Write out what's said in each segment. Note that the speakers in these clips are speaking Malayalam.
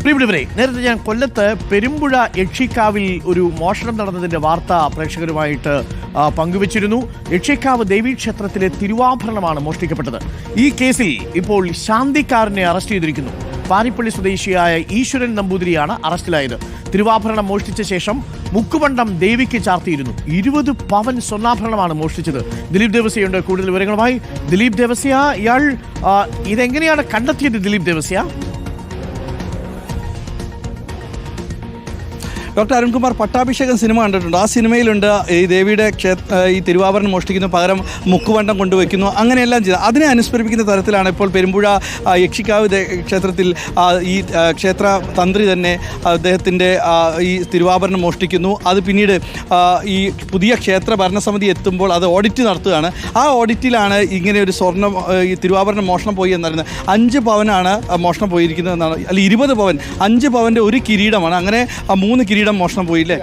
പ്രിയപ്പെട്ടവരെ നേരത്തെ ഞാൻ കൊല്ലത്ത് പെരുമ്പുഴ യക്ഷിക്കാവിൽ ഒരു മോഷണം നടന്നതിന്റെ വാർത്ത പ്രേക്ഷകരുമായിട്ട് പങ്കുവച്ചിരുന്നു. യക്ഷിക്കാവ് ദേവീക്ഷേത്രത്തിലെ തിരുവാഭരണമാണ് മോഷ്ടിക്കപ്പെട്ടത്. ഈ കേസിൽ ഇപ്പോൾ ശാന്തിക്കാരനെ അറസ്റ്റ് ചെയ്തിരിക്കുന്നു. പാരിപ്പള്ളി സ്വദേശിയായ ഈശ്വരൻ നമ്പൂതിരിയാണ് അറസ്റ്റിലായത്. തിരുവാഭരണം മോഷ്ടിച്ച ശേഷം മുക്കുപണ്ടം ദേവിക്ക് ചാർത്തിയിരുന്നു. ഇരുപത് പവൻ സ്വർണാഭരണമാണ് മോഷ്ടിച്ചത്. ദിലീപ് ദേവസ്യയുണ്ട്. കൂടുതൽ വിവരങ്ങളുമായി ദിലീപ് ദേവസ്യ. ഇയാൾ ഇതെങ്ങനെയാണ് കണ്ടെത്തിയത് ദിലീപ് ദേവസ്യ? ഡോക്ടർ അരുൺകുമാർ പട്ടാഭിഷേകം സിനിമ കണ്ടിട്ടുണ്ട്. ആ സിനിമയിലുണ്ട് ഈ ദേവിയുടെ ക്ഷേത്ര ഈ തിരുവാഭരണം മോഷ്ടിക്കുന്നു പകരം മുക്കുവണ്ടം കൊണ്ടുവയ്ക്കുന്നു അങ്ങനെയെല്ലാം ചെയ്ത്. അതിനെ അനുസ്മരിപ്പിക്കുന്ന തരത്തിലാണ് ഇപ്പോൾ പെരുമ്പുഴ യക്ഷിക്കാവ് ക്ഷേത്രത്തിൽ ഈ ക്ഷേത്ര തന്ത്രി തന്നെ അദ്ദേഹത്തിന്റെ ഈ തിരുവാഭരണം മോഷ്ടിക്കുന്നു. അത് പിന്നീട് ഈ പുതിയ ക്ഷേത്ര ഭരണസമിതി എത്തുമ്പോൾ അത് ഓഡിറ്റ് നടത്തുകയാണ്. ആ ഓഡിറ്റിലാണ് ഇങ്ങനെ ഒരു സ്വർണം ഈ തിരുവാഭരണം മോഷണം പോയി എന്നറിയുന്നത്. അഞ്ച് പവനാണ് മോഷണം പോയിരിക്കുന്നത് എന്നാണ് അല്ല ഇരുപത് പവൻ അഞ്ച് പവന്റെ ഒരു കിരീടമാണ്. അങ്ങനെ ആ മൂന്ന് കിരീടം മോഷണം പോയി അല്ലേ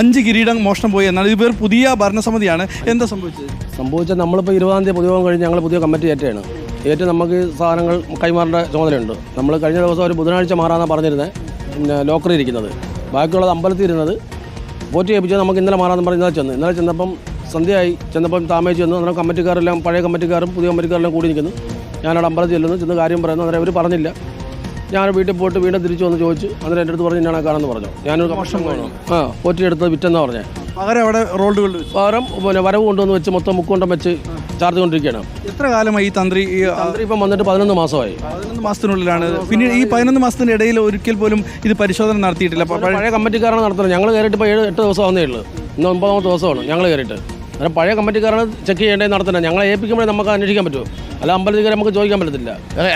അഞ്ച് കിരീടം മോഷണം പോയി. എന്നാണ് ഇത് വേറെ പുതിയ ഭരണസമിതിയാണ്. എന്താ സംഭവിച്ചത്? സംഭവിച്ചത് നമ്മളിപ്പോൾ ഇരുപതാം തീയതി പൊതുയോഗം കഴിഞ്ഞ് ഞങ്ങൾ പുതിയ കമ്മിറ്റി ഏറ്റാണ് ഏറ്റ് നമുക്ക് സാധനങ്ങൾ കൈമാറേണ്ട ചുമതലയുണ്ട്. നമ്മൾ കഴിഞ്ഞ ദിവസം ഒരു ബുധനാഴ്ച മാറാന്നാണ് പറഞ്ഞിരുന്നത് പിന്നെ ലോക്കറി ഇരിക്കുന്നത്. ബാക്കിയുള്ളത് അമ്പലത്തിൽ ഇരുന്നത്. പോറ്റി ഏൽപ്പിച്ചാൽ നമുക്ക് ഇന്നലെ മാറാമെന്ന് പറഞ്ഞ് ഇന്നലെ ചെന്ന്. ഇന്നലെ ചെന്നപ്പം സന്ധ്യയായി. ചെന്നപ്പം താമസിച്ച് ചെന്നു അന്നേരം കമ്മിറ്റിക്കാരെല്ലാം പഴയ കമ്മിറ്റിക്കാരും പുതിയ കമ്മിറ്റിക്കാരെല്ലാം കൂടി നിൽക്കുന്നു. ഞാനവിടെ അമ്പലത്തിൽ ചെല്ലുന്നു. ചെന്ന് കാര്യം പറയുന്നു. അന്നേരം അവർ പറഞ്ഞില്ല. ഞാൻ വീട്ടിൽ പോയിട്ട് വീണ്ടും തിരിച്ചു വന്ന് ചോദിച്ചു അന്നേരം എന്റെ അടുത്ത് പറഞ്ഞു ഞാൻ കാണാമെന്ന് പറഞ്ഞു? ഞാനൊരു വേണം ആ പോറ്റി എടുത്ത് വിറ്റെന്നാ പറഞ്ഞേ. പകരം അവിടെ റോഡുകൾ പകരം പിന്നെ വരവ് കൊണ്ടുവന്ന് വെച്ച് മൊത്തം മുക്കൊണ്ടം വെച്ച് ചാർജ് കൊണ്ടിരിക്കുകയാണ്. എത്ര കാലമായി ഈ തന്ത്രി ഈ തന്ത്രി ഇപ്പം വന്നിട്ട് പതിനൊന്ന് മാസമായി. പതിനൊന്ന് മാസത്തിനുള്ളിലാണ്. പിന്നെ ഈ പതിനൊന്ന് മാസത്തിന്റെ ഇടയിൽ ഒരിക്കൽ പോലും ഇത് പരിശോധന നടത്തിയിട്ടില്ല. പഴയ- പഴയ കമ്മിറ്റിക്കാരാണ് നടത്തുന്നത്. ഞങ്ങൾ കയറിയിട്ട് ഇപ്പോൾ ഏഴ് എട്ട് ദിവസം ആവുന്നേ ഉള്ളൂ. ഇന്ന് ഒമ്പതാമത്തെ ദിവസമാണ്. ഞങ്ങൾ കയറിയിട്ട്. അന്നേരം പഴയ കമ്മിറ്റിക്കാരാണ് ചെക്ക് ചെയ്യേണ്ടത് നടത്തുന്നത്. ഞങ്ങളെ ഏൽപ്പിക്കുമ്പോഴേ നമുക്ക് അന്വേഷിക്കാൻ പറ്റുമോ? അല്ല അമ്പലത്തിൽ കയറി നമുക്ക് ചോദിക്കാൻ പറ്റത്തില്ല. അതെ,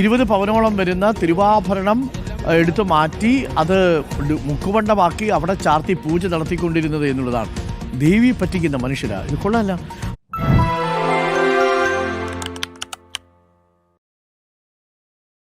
ഇരുപത് പവനോളം വരുന്ന തിരുവാഭരണം എടുത്തു മാറ്റി അത് മുക്കുവണ്ടമാക്കി അവിടെ ചാർത്തി പൂജ നടത്തിക്കൊണ്ടിരുന്നത് എന്നുള്ളതാണ്. ദേവി പറ്റിക്കുന്ന മനുഷ്യരാ. ഇത് കൊള്ളാല്ല.